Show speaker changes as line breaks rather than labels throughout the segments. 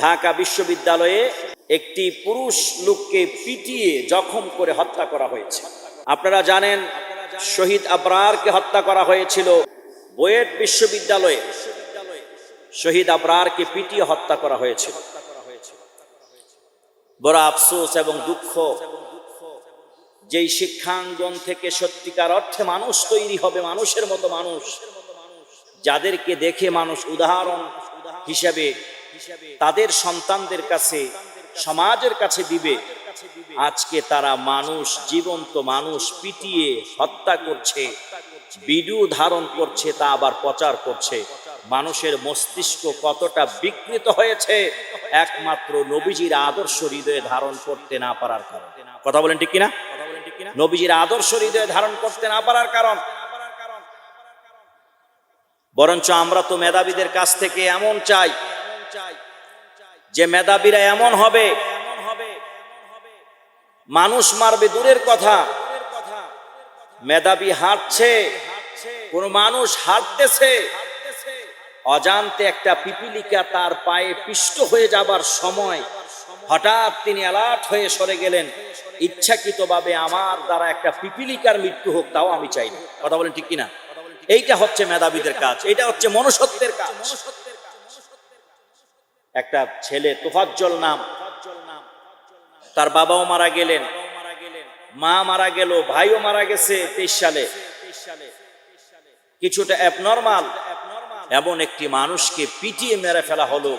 ঢাকা বিশ্ববিদ্যালয়ে একটি পুরুষ লোককে পিটিয়ে জখম করে হত্যা করা হয়েছে। আপনারা জানেন, শহীদ আবরারকে হত্যা করা হয়েছিল বুয়েট বিশ্ববিদ্যালয়ে। শহীদ আবরারকে পিটিয়ে হত্যা করা হয়েছিল। বড় আফসোস এবং দুঃখ যেই শিক্ষাঙ্গন থেকে সত্যিকার অর্থে মানুষ তৈরি হবে, মানুষের মতো মানুষ, যাদেরকে দেখে মানুষ উদাহরণ হিসেবে তাদের সন্তানদের কাছে, সমাজের কাছে দিবে। আজকে তারা মানুষ, জীবন্ত মানুষ পিটিয়ে হত্যা করছে। ভিডিও ধারণ করছে, তা আবার প্রচার করছে। মানুষের মস্তিষ্ক কতটা বিকৃত হয়েছে, একমাত্র নবীজির আদর্শ হৃদয়ে ধারণ করতে না পারার কারণ। কথা বলেন ঠিক কিনা? নবীজির আদর্শ হৃদয়ে ধারণ করতে না পারার কারণ। বরঞ্চ আমরা তো মেধাবীদের কাছ থেকে এমন চাই যে মেধাবীরা এমন হবে, মানুষ মারবে দূরের কথা। মেধাবী হাঁটছে, কোন মানুষ হাঁটতেছে। অজান্তে একটা পিপিলিকা তার পায়ে পিষ্ট হয়ে যাবার সময় হঠাৎ তিনি অ্যালার্ট হয়ে সরে গেলেন। ইচ্ছাকৃতভাবে আমার দ্বারা একটা পিপিলিকার মৃত্যু হোক, তাও আমি চাই না। কথা বলেন ঠিক কিনা? এইটা হচ্ছে মেধাবীদের কাজ এটা হচ্ছে মনুষ্যত্বের কাজ। একটা ছেলে, তোফাজ্জল নাম। তার বাবাও মারা গেলেন। মা মারা গেল, ভাইও মারা গেছে তেইশ সালে। কিছুটা অ্যাবনর্মাল এমন একটি মানুষকে পিটিয়ে মেরে ফেলা হলো।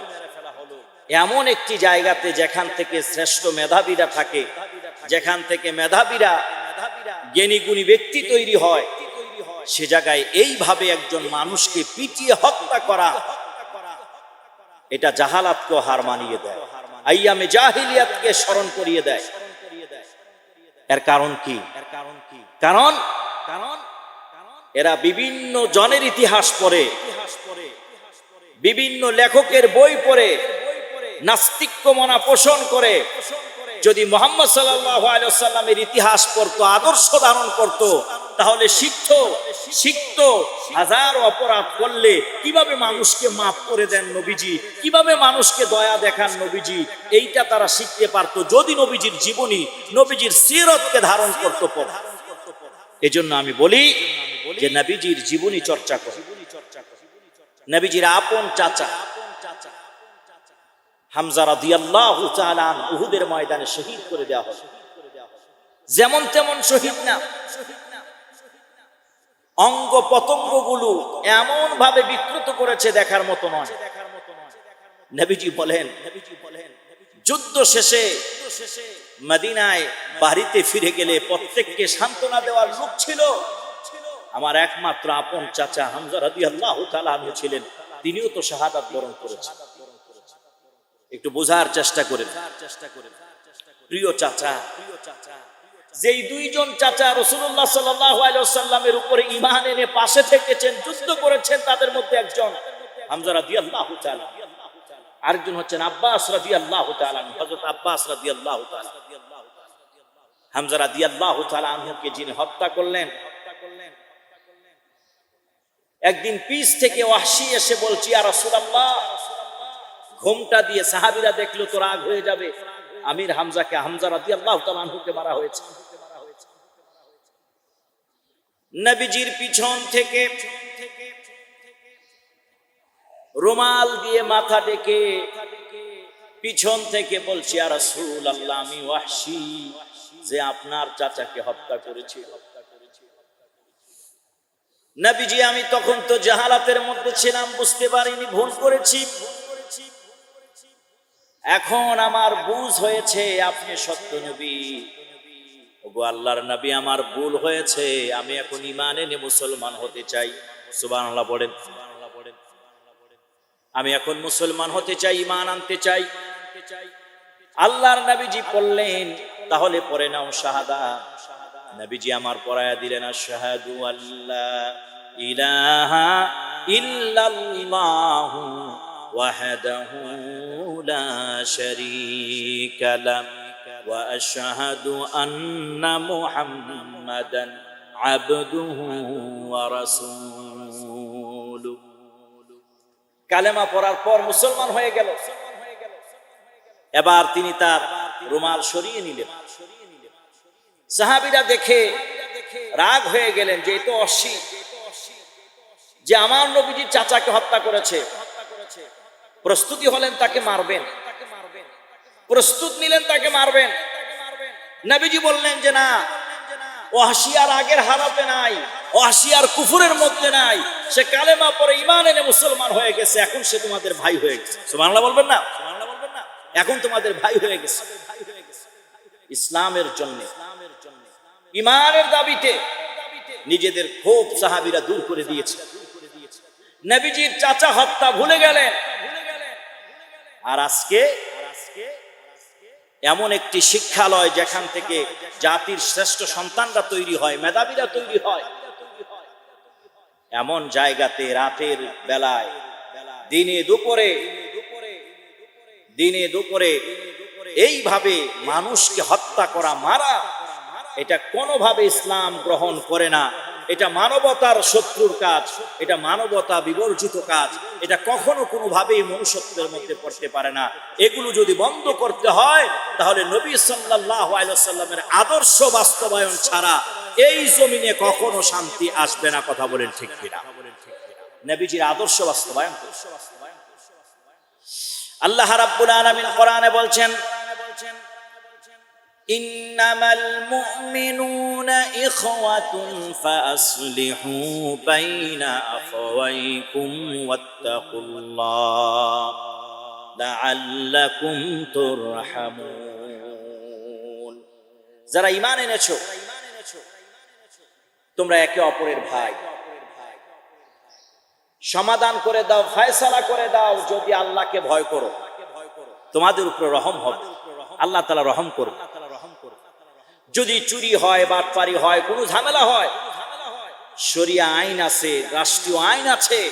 এমন একটি জায়গাতে যেখান থেকে শ্রেষ্ঠ মেধাবীরা থাকে, যেখান থেকে মেধাবীরা জ্ঞানী গুণী ব্যক্তি তৈরি হয়, সে জায়গায় এইভাবে একজন মানুষকে পিটিয়ে হত্যা করা এটা জাহালাতকে হার মানিয়ে দেয়। আইয়ামে জাহিলিয়াতকে স্মরণ করিয়ে দেয়। এর কারণ কি? এর কারণ কি কারণ কারণ এরা বিভিন্ন জনের ইতিহাস পড়ে, বিভিন্ন লেখকের বই পড়ে নাস্তিক্য মনা পোষণ করে। যদি মোহাম্মদ সাল্লামের ইতিহাস পড়তো, আদর্শ ধারণ করত, তাহলে শিখত শিখত হাজার অপরাধ করলে কীভাবে মানুষকে মাফ করে দেন নবীজি? কীভাবে মানুষকে দয়া দেখান নবীজি? এইটা তারা শিখতে পারত। যদি নবীজির জীবনী, নবীজির সিরতকে ধারণ করতো পড় এজন্য আমি বলি যে নবীজির জীবনী চর্চা করে। নবীজির আপন চাচা হামজা রাদিয়াল্লাহু তাআলা উহুদের ময়দানে শহীদ করে দেওয়া হলো। যেমন তেমন শহীদ না। অঙ্গ পতঙ্গগুলো এমন ভাবে বিকৃত করেছে দেখার মতো নয়। নবীজি বলেন, যুদ্ধ শেষে মদিনায় বাড়িতে ফিরে গেলে প্রত্যেককে সান্ত্বনা দেওয়ার লোক ছিল। আমার একমাত্র আপন চাচা হামজা রাদিয়াল্লাহু তাআলা ছিলেন, তিনিও তো শাহাদাত বরণ করেছেন। একটু বোঝার চেষ্টা করে প্রিয় চাচা যেই দুইজন চাচা রসুল্লাহ সাল্লামের উপরে ইমান এনে পাশে থেকেছেন, যুদ্ধ করেছেন, তাদের মধ্যে একজন আল্লাহ আরেকজন হচ্ছেন আব্বাস আল্লাহ আব্বাস আল্লাহ আল্লাহ যিনি হত্যা করলেন, একদিন পিস থেকে ওয়াসি এসে বলছি আর রসুল্লাহ ঘুমটা দিয়ে সাহাবিরা দেখল তো রাগ হয়ে যাবে। আমির হামজাকে, হামজা রাদি আল্লাহ তালুকে মারা হয়েছে। নবীজির পিছন থেকে রুমাল দিয়ে মাথা ডেকে পিছন থেকে বলছি আর রাসূল আল্লাহ আমি ওয়াহশি যে আপনার চাচাকে হত্যা করেছি হত্যা করেছি। নবীজি, আমি তখন তো জাহালাতের মধ্যে ছিলাম, বুঝতে পারিনি, ভুল করেছি। এখন আমার বুঝ হয়েছে, আপনি সত্য নবী। ওগো আল্লাহর নবী, আমার ভুল হয়েছে, আমি এখন ইমান এনে মুসলমান হতে চাই। সুবান আল্লাহ পড়েন। আমি এখন মুসলমান হতে চাই ইমান আনতে চাই। আল্লাহর নবীজি পড়লেন, তাহলে পরে নাও শাহাদা। নবীজি আমার পড়ায়া দিলেন শাহাদু আল্লাহ ইলাহা ইল্লাল্লাহু وحده لا شريك له واشهد ان محمدا عبده ورسوله কালেমা পড়ার পর মুসলমান হয়ে গেল এবার তিনি তার রুমাল সরিয়ে নিলেন সাহাবিরা দেখে রাগ হয়ে গেলেন যে এ তো অসি যে আমার নবীজির চাচাকে হত্যা করেছে প্রস্তুতি হলেন তাকে মারবেন। প্রস্তুত নিলেন তাকে মারবেন। নবীজি বললেন যে না, ও হাসিয়ার আগের হারাতে নাই, ও হাসিয়ার কুফুরের মধ্যে নাই, সে কালেমা পরে ইমান এনে মুসলমান হয়ে গেছে, এখন সে তোমাদের ভাই হয়ে গেছে। সুবহানাল্লাহ বলবেন না? বলবেন না? এখন তোমাদের ভাই হয়ে গেছে। ইসলামের জন্য ইমানের দাবিতে নিজেদের ক্ষোভ সাহাবিরা দূর করে দিয়েছে। নবীজির চাচা হত্যা ভুলে গেলেন। আর আজকে এমন একটি শিক্ষালয় যেখান থেকে জাতির শ্রেষ্ঠ সন্তানরা তৈরি হয়, মেধাবীরা তৈরি হয়। এমন জায়গাতে রাতের বেলায়, দিনে দুপুরে দিনে দুপুরে এইভাবে মানুষকে হত্যা করা, মারা, এটা কোনোভাবে ইসলাম গ্রহণ করে না। এটা মানবতার শত্রুর কাজ, এটা মানবতা বিবর্জিত কাজ, এটা কখনো কোনোভাবেই মনুষ্যত্বের মধ্যে পড়তে পারে না। এগুলো যদি বন্ধ করতে হয়, তাহলে নবী সাল্লাহ আলাইসাল্লামের আদর্শ বাস্তবায়ন ছাড়া এই জমিনে কখনো শান্তি আসবে না, কথা বলেন ঠিক কিনা? নবীজির আদর্শ বাস্তবায়ন আল্লাহ রাব্বুল আলামিন কোরআনে বলছেন إنما المؤمنون إخوة فأصلحوا بين أخويكم واتقوا الله لعلكم ترحمون যারা ঈমান এনেছো তোমরা একে অপরের ভাই সমাধান করে দাও ফয়সালা করে দাও যদি আল্লাহকে ভয় করো তোমাদের উপরে রহম হবে আল্লাহ তালা রহম করবে যদি চুরি হয়, বাটপারি হয়, কোনো ঝামেলা হয়, শরিয়া আইন আছে, রাষ্ট্রীয় আইন আছে,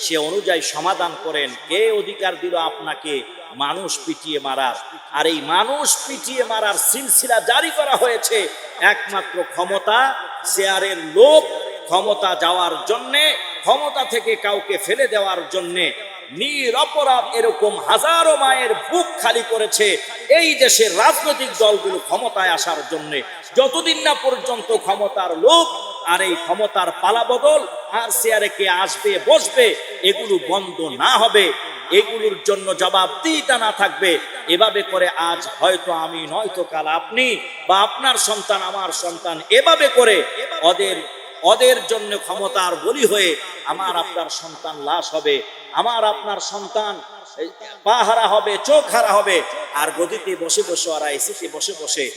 সে অনুযায়ী সমাধান করেন। কে অধিকার দিল আপনাকে? মানুষ পিটিয়ে মারার। আর এই মানুষ পিটিয়ে মারার সিলসিলা জারি করা হয়েছে। একমাত্র ক্ষমতা, শেয়ারের লোক ক্ষমতা যাওয়ার জন্যে, ক্ষমতা থেকে কাউকে ফেলে দেওয়ার জন্যে। নিরপরাধ এরকম হাজারো মায়ের বুক খালি করেছে এই দেশের রাজনৈতিক দলগুলো ক্ষমতায় আসার জন্য। যতদিন না পর্যন্ত ক্ষমতার লোক আর এই ক্ষমতার পালাবদল আর চেয়ারে কে আসবে, বসবে, এগুলো বন্ধ না হবে। এগুলোর জন্য জবাবদিহিতা না থাকবে। এভাবে করে আজ হয়তো আমি, নয়তো কাল আপনি বা আপনার সন্তান, আমার সন্তান এভাবে করে ওদের ওদের জন্য ক্ষমতার বলি হয়ে আমার আপনার সন্তান লাশ হবে, আমার আপনার সন্তান পা হারা হবে চোখ হারা হবে। আর গদিতে বসে বসে ওরা এসিতে বসে বসে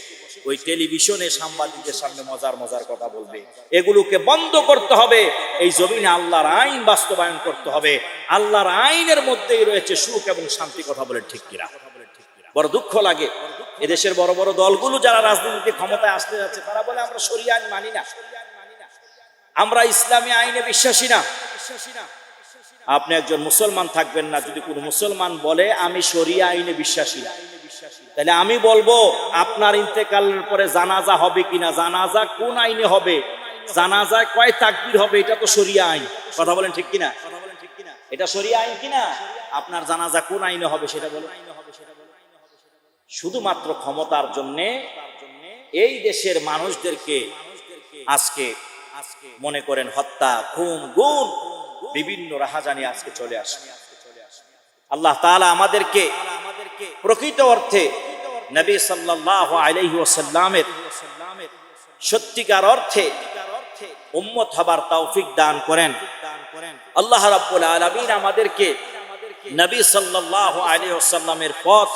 ওই টেলিভিশনে সাংবাদিকদের সামনে মজার মজার কথা বলবে। এগুলোকে বন্ধ করতে হবে। এই জমিনে আল্লাহর আইন বাস্তবায়ন করতে হবে। আল্লাহর আইনের মধ্যেই রয়েছে সুখ এবং শান্তি কথা বলে ঠিক কিনা। বড় দুঃখ লাগে। এদেশের বড় বড় দলগুলো যারা রাজনীতিতে ক্ষমতায় আসতে যাচ্ছে, তারা বলে আমরা সরিয়ে আইন মানি না। আমরা ইসলামী আইনে বিশ্বাসী না। আপনি একজন মুসলমান থাকবেন না। যদি কোনো মুসলমান বলে, আমি শরিয়া আইনে বিশ্বাসী না। তাহলে আমি বলব, আপনার ইন্তেকালের পরে জানাজা হবে কিনা? জানাজা কোন আইনে হবে? জানাজায় কয় তাকবির হবে? এটা তো শরিয়া আইন। কথা বলেন ঠিক কিনা? এটা শরিয়া আইন কিনা? আপনার জানাজা কোন আইনে হবে সেটা বলেন। শুধুমাত্র ক্ষমতার জন্যে এই দেশের মানুষদেরকে আজকে মনে করেন হত্যা, খুন গুণ বিভিন্ন রাহাজানি আজকে চলে আসে। আল্লাহ তাআলা আমাদেরকে প্রকৃত অর্থে নবী সাল্লাল্লাহু আলাইহি ওয়াসাল্লামের সত্যিকার অর্থে উম্মত হবার তৌফিক দান করেন। আল্লাহ রাব্বুল আমাদেরকে নবী পথ,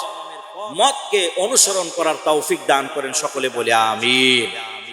মতকে অনুসরণ করার তৌফিক দান করেন সকলে বলে আমিন।